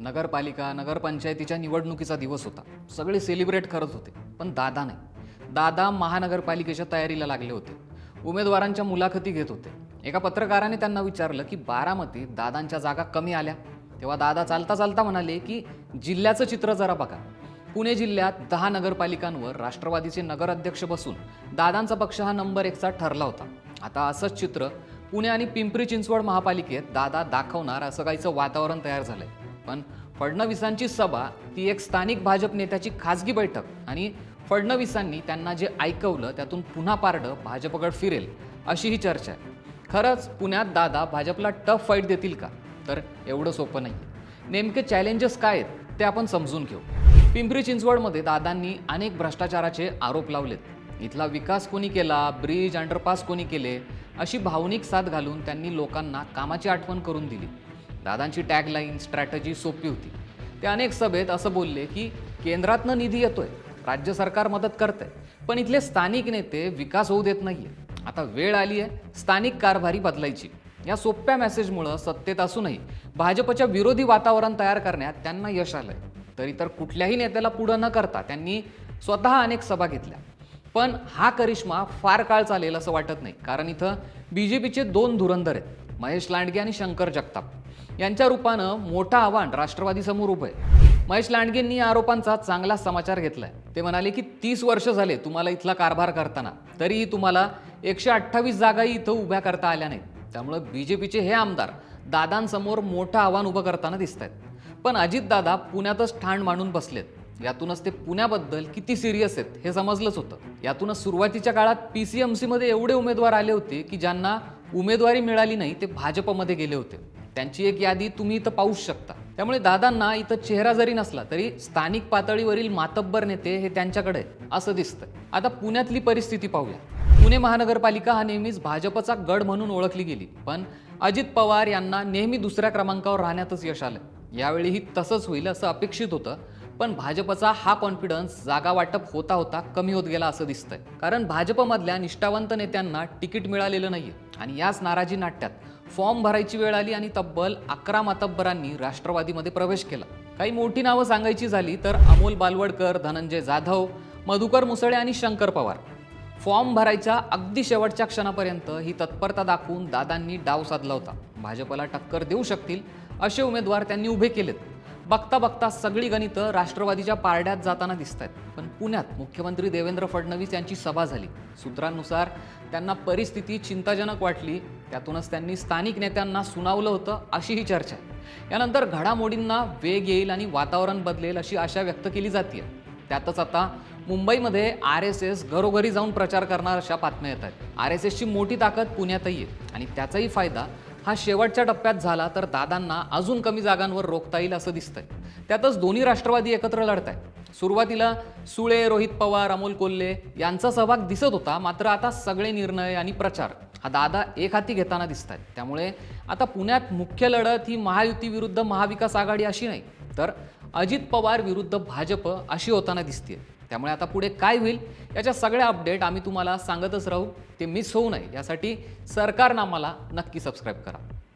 नगरपालिका नगरपंचायतीच्या निवडणुकीचा दिवस होता. सगळे सेलिब्रेट करत होते पण दादा नाही. दादा महानगरपालिकेच्या तयारीला लागले होते. उमेदवारांच्या मुलाखती घेत होते. एका पत्रकाराने त्यांना विचारलं की बारामतीत दादांच्या जागा कमी आल्या. तेव्हा दादा चालता चालता म्हणाले की जिल्ह्याचं चित्र जरा बघा. पुणे जिल्ह्यात दहा नगरपालिकांवर राष्ट्रवादीचे नगराध्यक्ष बसून दादांचा पक्ष हा नंबर एकचा ठरला होता. आता असंच चित्र पुणे आणि पिंपरी चिंचवड महापालिकेत दादा दाखवणार असं काहीचं वातावरण तयार झालंय. पण फडणवीसांची सभा ती एक स्थानिक भाजप नेत्याची खासगी बैठक आणि फडणवीसांनी त्यांना जे ऐकवलं त्यातून पुन्हा पारडं भाजपकडे फिरेल अशी ही चर्चा आहे. खरंच पुण्यात दादा भाजपला टफ फाईट देतील का? तर एवढं सोपं नाही नेमके चॅलेंजेस काय आहेत ते आपण समजून घेऊ. पिंपरी चिंचवडमध्ये दादांनी अनेक भ्रष्टाचाराचे आरोप लावलेत. इथला विकास कोणी केला? ब्रिज अंडरपास कोणी केले? अशी भावनिक साथ घालून त्यांनी लोकांना कामाची आठवण करून दिली. दादांची टॅगलाईन स्ट्रॅटजी सोपी होती. ते अनेक सभेत असं बोलले की केंद्रातनं निधी येतोय राज्य सरकार मदत करतंय पण इथले स्थानिक नेते विकास होऊ देत नाहीये. आता वेळ आली आहे स्थानिक कारभारी बदलायची. या सोप्या मेसेजमुळं सत्तेत असूनही भाजपच्या विरोधी वातावरण तयार करण्यात त्यांना यश आलंय. तर कुठल्याही नेत्याला पुढं न करता त्यांनी स्वतः अनेक सभा घेतल्या. पण हा करिश्मा फार काळ चालेल असं वाटत नाही कारण इथं बी जे पीचे दोन धुरंधर आहेत. महेश लांडगे आणि शंकर जगताप. यांच्या रूपानं मोठं आव्हान राष्ट्रवादीसमोर उभं आहे. महेश लांडगेंनी या आरोपांचा चांगला समाचार घेतलाय. ते म्हणाले की तीस वर्ष झाले तुम्हाला इथला कारभार करताना. तरीही तुम्हाला एकशे अठ्ठावीस जागाही इथं उभ्या करता आल्या नाहीत. त्यामुळं बी जे पीचे हे आमदार दादांसमोर मोठं आव्हान उभं करताना दिसत आहेत पण अजितदादा पुण्यातच ठाण मांडून बसलेत. यातूनच ते पुण्याबद्दल किती सिरियस आहेत हे समजलंच होतं. यातूनच सुरुवातीच्या काळात पी सी एम सीमध्ये एवढे उमेदवार आले होते की ज्यांना उमेदवारी मिळाली नाही ते भाजपमध्ये गेले होते. त्यांची एक यादी तुम्ही इथं पाहूच शकता. त्यामुळे दादांना इथं चेहरा जरी नसला तरी स्थानिक पातळीवरील मातब्बर नेते हे त्यांच्याकडे आहे, असं दिसतं आता पुण्यातली परिस्थिती पाहूया. पुणे महानगरपालिका हा नेहमीच भाजपचा गड म्हणून ओळखली गेली पण अजित पवार यांना नेहमी दुसऱ्या क्रमांकावर राहण्यातच यश आलं. यावेळीही तसंच होईल असं अपेक्षित होतं. पण भाजपचा हा कॉन्फिडन्स जागा वाटप होता होता कमी होत गेला असं दिसतंय. कारण भाजपमधल्या निष्ठावंत नेत्यांना तिकीट मिळालेलं नाहीये. आणि याच नाराजी नाट्यात फॉर्म भरायची वेळ आली आणि तब्बल अकरा मातब्बरांनी राष्ट्रवादीमध्ये प्रवेश केला. काही मोठी नावं सांगायची झाली तर अमोल बालवडकर धनंजय जाधव मधुकर मुसळे आणि शंकर पवार. फॉर्म भरायच्या अगदी शेवटच्या क्षणापर्यंत ही तत्परता दाखवून दादांनी डाव साधला होता. भाजपला टक्कर देऊ शकतील असे उमेदवार त्यांनी उभे केलेत. बघता बघता सगळी गणितं राष्ट्रवादीच्या पारड्यात जाताना दिसत आहेत पण पुण्यात मुख्यमंत्री देवेंद्र फडणवीस यांची सभा झाली. सूत्रांनुसार त्यांना परिस्थिती चिंताजनक वाटली. त्यातूनच त्यांनी स्थानिक नेत्यांना सुनावलं होतं अशी ही चर्चा. आहे यानंतर घडामोडींना वेग येईल आणि वातावरण बदलेल अशी आशा व्यक्त केली जाते त्यातच आता मुंबईमध्ये आर एस एस घरोघरी जाऊन प्रचार करणार अशा बातम्या येत आहेत आर एस एसची मोठी ताकद पुण्यातही आहे आणि त्याचाही फायदा हा शेवटच्या टप्प्यात झाला तर दादांना अजून कमी जागांवर रोखता येईल असं दिसतंय. त्यातच दोन्ही राष्ट्रवादी एकत्र लढत आहेत सुरुवातीला सुळे रोहित पवार अमोल कोल्हे यांचा सहभाग दिसत होता मात्र आता सगळे निर्णय आणि प्रचार हा दादा एक हाती घेताना दिसत आहेत त्यामुळे आता पुण्यात मुख्य लढत ही महायुती विरुद्ध महाविकास आघाडी अशी नाही तर अजित पवार विरुद्ध भाजप अशी होताना दिसते त्यामुळे आता पुढे काय होईल याच्या सगळ्या अपडेट आम्ही तुम्हाला सांगतच राहू. ते मिस होऊ नये. यासाठी सरकारनामाला नक्की सबस्क्राईब करा.